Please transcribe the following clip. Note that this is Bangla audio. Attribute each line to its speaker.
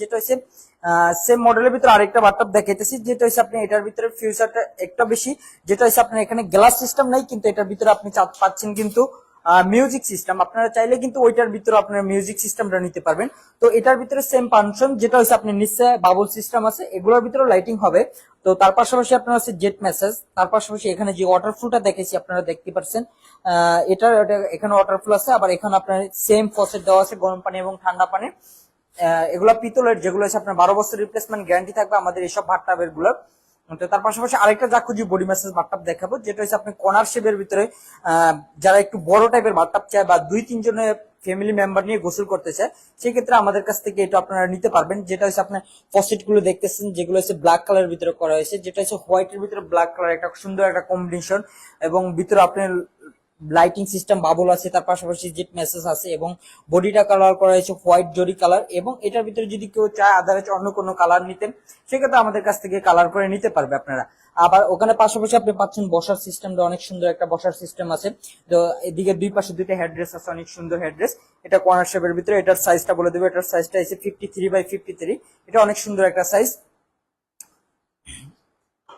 Speaker 1: যেটা হচ্ছে সেম মডেলের ভিতরে আরেকটা বাট্টাপ দেখাইতেছি যেটা হচ্ছে আপনি এটার ভিতরে ফিউচারটা একটা বেশি যেটা হচ্ছে আপনার এখানে গ্লাস সিস্টেম নাই কিন্তু এটার ভিতরে আপনি পাচ্ছেন কিন্তু মিউজিক সিস্টেম আপনারা চাইলে কিন্তু ওইটার ভিতরে আপনারা মিউজিক সিস্টেমটা নিতে পারবেন। তো এটার ভিতরে সেম ফাংশন যেটা হচ্ছে আপনি নিচে বাবল সিস্টেম আছে এগুলোর ভিতরে লাইটিং হবে। তো তার পাশাপাশি আপনার আছে জেট মেসেজ তার পাশাপাশি এখানে যে ওয়াটারফুলটা দেখেছি আপনারা দেখতে পাচ্ছেন আহ, এটা এটা- এখানে ওয়াটারফুল আছে আবার এখানে আপনার সেম ফসেট দেওয়া আছে গরম পানি এবং ঠান্ডা পানি। এগুলো পিতলের, যেগুলো আছে আপনার বারো বছর রিপ্লেসমেন্ট গ্যারান্টি থাকবে, আমাদের এইসব ভাট্টাবেরগুলো। তার পাশাপাশি আরেকটা যা খুঁজি বডি ম্যাসেজ বাথটাব দেখাবো, যেটা হচ্ছে আপনি কর্নার শেপের ভিতরে যারা একটু বড় টাইপের বাথটাব চায় বা দুই তিনজনের ফ্যামিলি মেম্বার নিয়ে গোসল করতে চায়, সেক্ষেত্রে আমাদের কাছ থেকে এটা আপনারা নিতে পারবেন। যেটা হচ্ছে আপনার ফসেটগুলো দেখতেছেন, যেগুলো হচ্ছে ব্ল্যাক কালার ভিতরে করা হয়েছে, যেটা হচ্ছে হোয়াইটের ভিতরে ব্ল্যাক কালার একটা সুন্দর একটা কম্বিনেশন এবং ভিতরে আপনার লাইটিং সিস্টেম, বাবল আছে, তার পাশাপাশি জেট মেসেজ আছে এবং বডিটা কালার করা হয়েছে হোয়াইট জরি কালার এবং এটার ভিতরে যদি কেউ চায় আদারওয়াইজ অন্য কোনো কালার নিতেন, সেক্ষেত্রে আমাদের কাছ থেকে কালার করে নিতে পারবে আপনারা। আবার ওখানে পাশাপাশি আপনি পাচ্ছেন বসার সিস্টেমটা অনেক সুন্দর একটা বসার সিস্টেম আছে। তো এদিকে দুই পাশে দুইটা হেড্রেস আছে, অনেক সুন্দর হেড্রেস এটা কর্নার শেপের ভিতরে, এটার সাইজটা বলে দেবে, এটার সাইজটা এসে fifty three by fifty three এটা অনেক সুন্দর একটা সাইজ